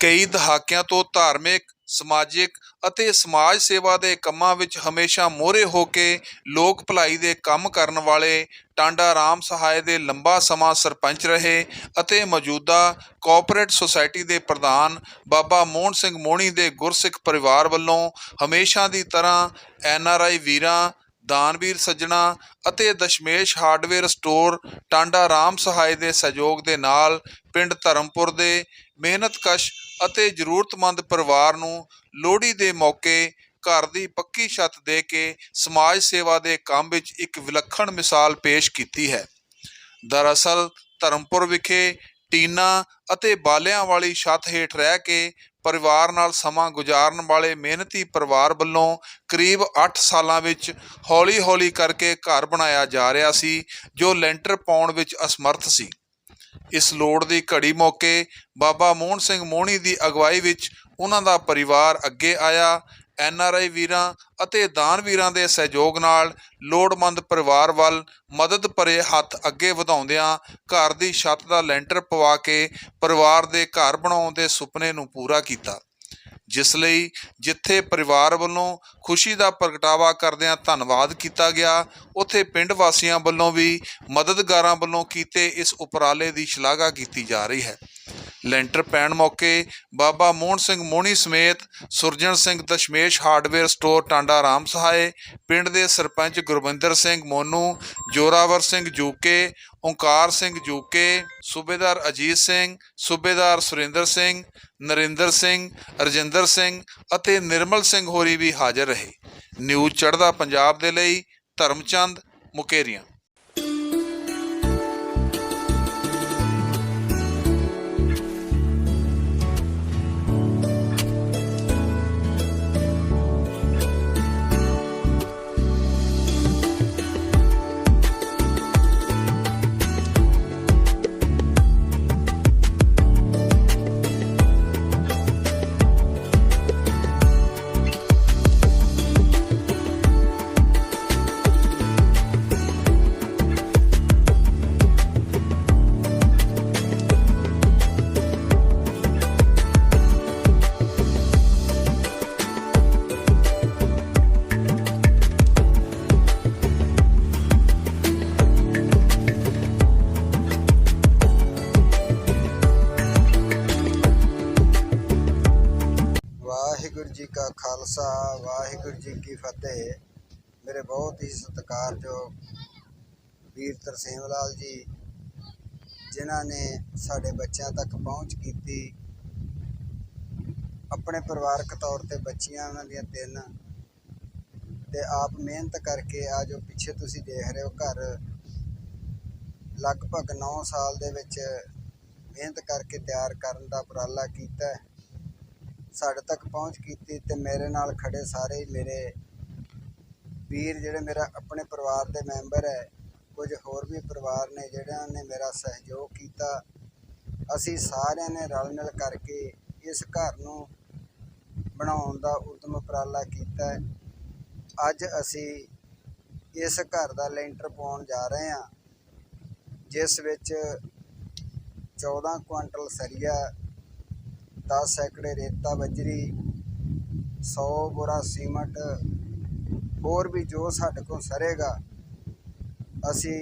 ਕਈ ਦਹਾਕਿਆਂ ਤੋਂ ਧਾਰਮਿਕ, ਸਮਾਜਿਕ ਅਤੇ ਸਮਾਜ ਸੇਵਾ ਦੇ ਕੰਮਾਂ ਵਿੱਚ ਹਮੇਸ਼ਾ ਮੋਹਰੇ ਹੋ ਕੇ ਲੋਕ ਭਲਾਈ ਦੇ ਕੰਮ ਕਰਨ ਵਾਲੇ ਟਾਂਡਾ ਰਾਮ ਸਹਾਇ ਦੇ ਲੰਬਾ ਸਮਾਂ ਸਰਪੰਚ ਰਹੇ ਅਤੇ ਮੌਜੂਦਾ ਕੋਆਪਰੇਟ ਸੁਸਾਇਟੀ ਦੇ ਪ੍ਰਧਾਨ ਬਾਬਾ ਮੋਹਨ ਸਿੰਘ ਮੋਹਣੀ ਦੇ ਗੁਰਸਿੱਖ ਪਰਿਵਾਰ ਵੱਲੋਂ ਹਮੇਸ਼ਾ ਦੀ ਤਰ੍ਹਾਂ ਐਨ ਆਰ ਆਈ ਵੀਰਾਂ, ਦਾਨਵੀਰ ਸੱਜਣਾ ਅਤੇ ਦਸ਼ਮੇਸ਼ ਹਾਰਡਵੇਅਰ ਸਟੋਰ ਟਾਂਡਾ ਰਾਮ ਸਹਾਇ ਦੇ ਸਹਿਯੋਗ ਦੇ ਨਾਲ ਪਿੰਡ ਧਰਮਪੁਰ ਦੇ ਮਿਹਨਤਕਸ਼ ਅਤੇ ਜ਼ਰੂਰਤਮੰਦ ਪਰਿਵਾਰ ਨੂੰ ਲੋਹੜੀ ਦੇ ਮੌਕੇ ਘਰ ਦੀ ਪੱਕੀ ਛੱਤ ਦੇ ਕੇ ਸਮਾਜ ਸੇਵਾ ਦੇ ਕੰਮ ਵਿੱਚ ਇੱਕ ਵਿਲੱਖਣ ਮਿਸਾਲ ਪੇਸ਼ ਕੀਤੀ ਹੈ। ਦਰਅਸਲ, ਧਰਮਪੁਰ ਵਿਖੇ ਟੀਨਾ ਅਤੇ ਬਾਲਿਆਂ ਵਾਲੀ ਛੱਤ ਹੇਠ ਰਹਿ ਕੇ ਪਰਿਵਾਰ ਨਾਲ ਸਮਾਂ ਗੁਜ਼ਾਰਨ ਵਾਲੇ ਮਿਹਨਤੀ ਪਰਿਵਾਰ ਵੱਲੋਂ ਕਰੀਬ 8 ਸਾਲਾਂ ਵਿੱਚ ਹੌਲੀ-ਹੌਲੀ ਕਰਕੇ ਘਰ ਬਣਾਇਆ ਜਾ ਰਿਹਾ ਸੀ, ਜੋ ਲੈਂਟਰ ਪਾਉਣ ਵਿੱਚ ਅਸਮਰਥ ਸੀ। ਇਸ ਲੋੜ ਦੀ ਘੜੀ ਮੌਕੇ ਬਾਬਾ ਮੋਹਨ ਸਿੰਘ ਮੋਹਣੀ ਦੀ ਅਗਵਾਈ ਵਿੱਚ ਉਹਨਾਂ ਦਾ ਪਰਿਵਾਰ ਅੱਗੇ ਆਇਆ। ਐਨ ਆਰ ਆਈ ਵੀਰਾਂ ਅਤੇ ਦਾਨ ਵੀਰਾਂ ਦੇ ਸਹਿਯੋਗ ਨਾਲ ਲੋੜਵੰਦ ਪਰਿਵਾਰ ਵੱਲ ਮਦਦ ਭਰੇ ਹੱਥ ਅੱਗੇ ਵਧਾਉਂਦਿਆਂ ਘਰ ਦੀ ਛੱਤ ਦਾ ਲੈਂਟਰ ਪਵਾ ਕੇ ਪਰਿਵਾਰ ਦੇ ਘਰ ਬਣਾਉਣ ਦੇ ਸੁਪਨੇ ਨੂੰ ਪੂਰਾ ਕੀਤਾ। ਜਿਸ ਲਈ ਜਿੱਥੇ ਪਰਿਵਾਰ ਵੱਲੋਂ ਖੁਸ਼ੀ ਦਾ ਪ੍ਰਗਟਾਵਾ ਕਰਦਿਆਂ ਧੰਨਵਾਦ ਕੀਤਾ ਗਿਆ, ਉੱਥੇ ਪਿੰਡ ਵਾਸੀਆਂ ਵੱਲੋਂ ਵੀ ਮਦਦਗਾਰਾਂ ਵੱਲੋਂ ਕੀਤੇ ਇਸ ਉਪਰਾਲੇ ਦੀ ਸ਼ਲਾਘਾ ਕੀਤੀ ਜਾ ਰਹੀ ਹੈ। ਲੈਂਟਰ ਪੈਣ ਮੌਕੇ ਬਾਬਾ ਮੋਹਨ ਸਿੰਘ ਮੋਹਣੀ ਸਮੇਤ ਸੁਰਜਣ ਸਿੰਘ ਦਸ਼ਮੇਸ਼ ਹਾਰਡਵੇਅਰ ਸਟੋਰ ਟਾਂਡਾ ਰਾਮ ਸਹਾਏ ਪਿੰਡ ਦੇ ਸਰਪੰਚ ਗੁਰਵਿੰਦਰ ਸਿੰਘ ਮੋਨੂ ਜੋਰਾਵਰ ਸਿੰਘ ਜੂਕੇ, ਓਂਕਾਰ ਸਿੰਘ ਜੂਕੇ, ਸੂਬੇਦਾਰ ਅਜੀਤ ਸਿੰਘ, ਸੂਬੇਦਾਰ ਸੁਰਿੰਦਰ ਸਿੰਘ, ਨਰਿੰਦਰ ਸਿੰਘ, ਰਜਿੰਦਰ ਸਿੰਘ ਅਤੇ ਨਿਰਮਲ ਸਿੰਘ ਹੋਰੀ ਵੀ ਹਾਜ਼ਰ ਰਹੇ। ਨਿਊਜ਼ ਚੜ੍ਹਦਾ ਪੰਜਾਬ ਦੇ ਲਈ ਧਰਮਚੰਦ ਮੁਕੇਰੀਆਂ। ਜੀ ਕਾ ਖਾਲਸਾ, ਵਾਹਿਗੁਰੂ ਜੀ ਕੀ ਫਤਿਹ। ਮੇਰੇ ਬਹੁਤ ਹੀ ਸਤਿਕਾਰਯੋਗ ਵੀਰ ਤਰਸੇਮ ਲਾਲ ਜੀ, ਜਿਨ੍ਹਾਂ ਨੇ ਸਾਡੇ ਬੱਚਿਆਂ ਤੱਕ ਪਹੁੰਚ ਕੀਤੀ। ਆਪਣੇ ਪਰਿਵਾਰਕ ਤੌਰ ਤੇ ਬੱਚੀਆਂ ਉਹਨਾਂ ਦੀਆਂ ਤਿੰਨ। ਤੇ ਆਪ ਮਿਹਨਤ ਕਰਕੇ ਆ ਜੋ ਪਿੱਛੇ ਤੁਸੀਂ ਦੇਖ ਰਹੇ ਹੋ ਘਰ। ਲਗਭਗ 9 ਸਾਲ ਦੇ ਵਿੱਚ ਮਿਹਨਤ ਕਰਕੇ ਤਿਆਰ ਕਰਨ ਦਾ ਉਪਰਾਲਾ ਕੀਤਾ। ਹੈ ਸਾਡੇ ਤੱਕ ਪਹੁੰਚ ਕੀਤੀ ਤੇ ਮੇਰੇ ਨਾਲ ਖੜੇ ਸਾਰੇ ਹੀ ਮੇਰੇ ਵੀਰ ਜਿਹੜੇ ਮੇਰਾ ਆਪਣੇ ਪਰਿਵਾਰ ਦੇ ਮੈਂਬਰ ਹੈ, ਕੁਝ ਹੋਰ ਵੀ ਪਰਿਵਾਰ ਨੇ ਜਿਹੜਿਆਂ ਨੇ ਮੇਰਾ ਸਹਿਯੋਗ ਕੀਤਾ। ਅਸੀਂ ਸਾਰਿਆਂ ਨੇ ਰਲ ਮਿਲ ਕਰਕੇ ਇਸ ਘਰ ਨੂੰ ਬਣਾਉਣ ਦਾ ਉਦਮ ਉਪਰਾਲਾ ਕੀਤਾ। ਹੈ ਅੱਜ ਅਸੀਂ ਇਸ ਘਰ ਦਾ ਲੈਂਟਰ ਪਾਉਣ ਜਾ ਰਹੇ ਹਾਂ, ਜਿਸ ਵਿੱਚ 14 ਕੁਇੰਟਲ ਸਰੀਆ 10 ਸੈਕੜੇ ਰੇਤਾ ਬਜਰੀ 100 ਬੋਰਾ ਸੀਮਟ, ਹੋਰ ਵੀ ਜੋ ਸਾਡੇ ਕੋਲ ਸਰੇਗਾ, ਅਸੀਂ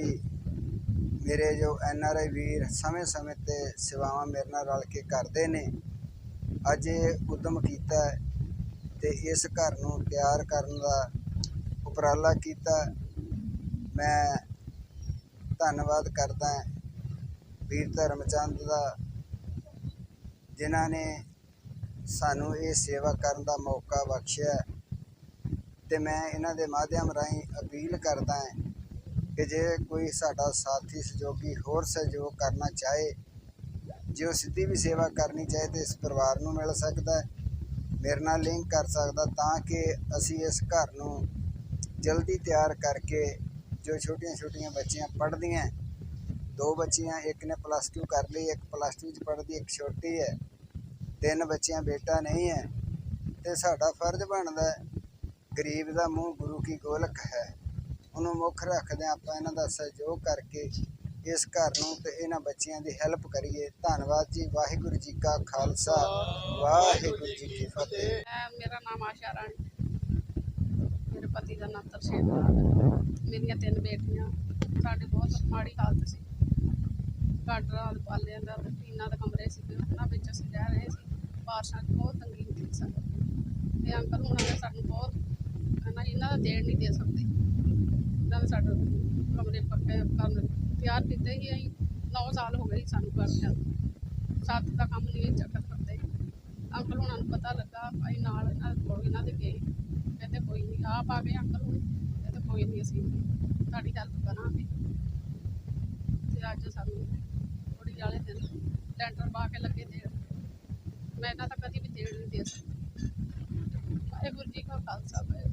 ਮੇਰੇ ਜੋ ਐਨ ਆਰ ਆਈ ਵੀਰ ਸਮੇਂ-ਸਮੇਂ ਤੇ ਸੇਵਾਵਾਂ ਮੇਰੇ ਨਾਲ ਰਲ ਕੇ ਕਰਦੇ ਨੇ, ਅੱਜ ਇਹ ਉਦਮ ਕੀਤਾ ਹੈ ਤੇ ਇਸ ਘਰ ਨੂੰ ਤਿਆਰ ਕਰਨ ਦਾ ਉਪਰਾਲਾ ਕੀਤਾ। ਮੈਂ ਧੰਨਵਾਦ ਕਰਦਾ ਵੀਰ ਧਰਮਚੰਦ ਦਾ ਜਿਨ੍ਹਾਂ ਨੇ ਸਾਨੂੰ ਇਹ ਸੇਵਾ ਕਰਨ ਦਾ ਮੌਕਾ ਬਖਸ਼ਿਆ ਹੈ। ਤੇ ਮੈਂ ਇਹਨਾਂ ਦੇ ਮਾਧਿਅਮ ਰਾਹੀਂ ਅਪੀਲ ਕਰਦਾ ਹਾਂ ਕਿ ਜੇ ਕੋਈ ਸਾਡਾ ਸਾਥੀ, ਸਹਿਯੋਗੀ ਹੋਰ ਸਹਿਯੋਗ ਕਰਨਾ ਚਾਹੇ, ਜੇ ਉਹ ਸਿੱਧੀ ਵੀ ਸੇਵਾ ਕਰਨੀ ਚਾਹੇ ਤੇ ਇਸ ਪਰਿਵਾਰ ਨੂੰ ਮਿਲ ਸਕਦਾ ਹੈ, ਮੇਰੇ ਨਾਲ ਲਿੰਕ ਕਰ ਸਕਦਾ ਤਾਂ ਕਿ ਅਸੀਂ ਇਸ ਘਰ ਨੂੰ ਜਲਦੀ ਤਿਆਰ ਕਰਕੇ ਜੋ ਛੋਟੀਆਂ ਛੋਟੀਆਂ ਬੱਚੀਆਂ ਪੜ੍ਹਦੀਆਂ ਦੋ ਬੱਚੀਆਂ, ਇੱਕ ਨੇ ਪਲੱਸ 2 ਕਰ ਲਈ, ਇੱਕ ਪਲੱਸ 2 ਚ ਪੜ੍ਹਦੀ, ਇੱਕ ਛੋਟੀ ਹੈ। ਤਿੰਨ ਬੱਚੀਆਂ, ਬੇਟਾ ਨਹੀਂ ਹੈ। ਤੇ ਸਾਡਾ ਫਰਜ਼ ਬਣਦਾ ਹੈ, ਗਰੀਬ ਦਾ ਮੂੰਹ ਗੁਰੂ ਕੀ ਗੋਲਕ ਹੈ। ਉਹਨੂੰ ਮੁੱਖ ਰੱਖਦੇ ਆਪਾਂ ਇਹਨਾਂ ਦਾ ਸਹਿਯੋਗ ਕਰਕੇ ਇਸ ਘਰ ਨੂੰ ਤੇ ਇਹਨਾਂ ਬੱਚਿਆਂ ਦੀ ਹੈਲਪ ਕਰੀਏ। ਧੰਨਵਾਦ ਜੀ, ਵਾਹਿਗੁਰੂ ਜੀ ਕਾ ਖਾਲਸਾ, ਵਾਹਿਗੁਰੂ ਜੀ ਕੀ ਫਤਿਹ। ਮੇਰਾ ਨਾਮ ਆਸ਼ਾ ਰਾਣੀ। ਮੇਰੇ ਪਤੀ ਦਾ ਨਾਮ ਤਰਸੇਮ ਲਾਲ ਮੇਰੀਆਂ ਤਿੰਨ ਬੇਟੀਆਂ, ਸਾਡੇ ਬਹੁਤ ਮਾੜੀ ਹਾਲਤ ਸੀ। ਗਾਡਰਾਂ ਪਾਲਿਆਂ ਦਾ ਤੇ ਟੀਨਾਂ ਦੇ ਕਮਰੇ ਸੀ ਉਹਨਾਂ ਵਿੱਚ ਅਸੀਂ ਰਹਿ ਰਹੇ ਸੀ। ਬਾਰਿਸ਼ਾਂ 'ਚ ਬਹੁਤ ਤੰਗੀ ਹੁੰਦੀ ਸੀ ਸਾਨੂੰ। ਤੇ ਅੰਕਲ ਹੁਣਾਂ ਨੇ ਸਾਨੂੰ ਬਹੁਤ ਇਹਨਾਂ ਇਹਨਾਂ ਦਾ ਦੇਣ ਨਹੀਂ ਦੇ ਸਕਦੇ। ਇਹਨਾਂ ਨੇ ਸਾਡੇ ਕਮਰੇ ਪੱਕੇ ਕਰਨ ਤਿਆਰ ਕੀਤੇ ਹੀ ਅਸੀਂ 9 ਸਾਲ ਹੋ ਗਏ ਸੀ ਸਾਨੂੰ ਕਰਦਿਆਂ ਨੂੰ। ਸੱਤ ਦਾ ਕੰਮ ਨਹੀਂ ਚੱਕਰ ਕਰਦੇ ਅੰਕਲ ਹੁਣਾਂ ਨੂੰ ਪਤਾ ਲੱਗਾ, ਅਸੀਂ ਨਾਲ ਇਹਨਾਂ ਦੇ ਕੋਲ ਇਹਨਾਂ ਦੇ ਗਏ। ਕਹਿੰਦੇ ਕੋਈ ਨਹੀਂ, ਆਪ ਆ ਗਏ ਅੰਕਲ ਹੁਣ। ਕਹਿੰਦੇ ਕੋਈ ਨਹੀਂ, ਅਸੀਂ ਤੁਹਾਡੀ ਹੈਲਪ ਕਰਾਂਗੇ। ਤੇ ਅੱਜ ਸਾਨੂੰ ਥੋੜੀ ਵਾਲੇ ਦਿਨ ਲੈਂਟਰ ਪਾ ਕੇ ਲੱਗੇ ਦੇਣ। ਮੈਂ ਇਹਨਾਂ ਤਾਂ ਕਦੀ ਵੀ ਦੇਣ ਨਹੀਂ ਦੇ ਸਕਦੀ। ਵਾਹਿਗੁਰੂ ਜੀ ਕਾ ਖਾਲਸਾ, ਵਾਹਿਗੁਰੂ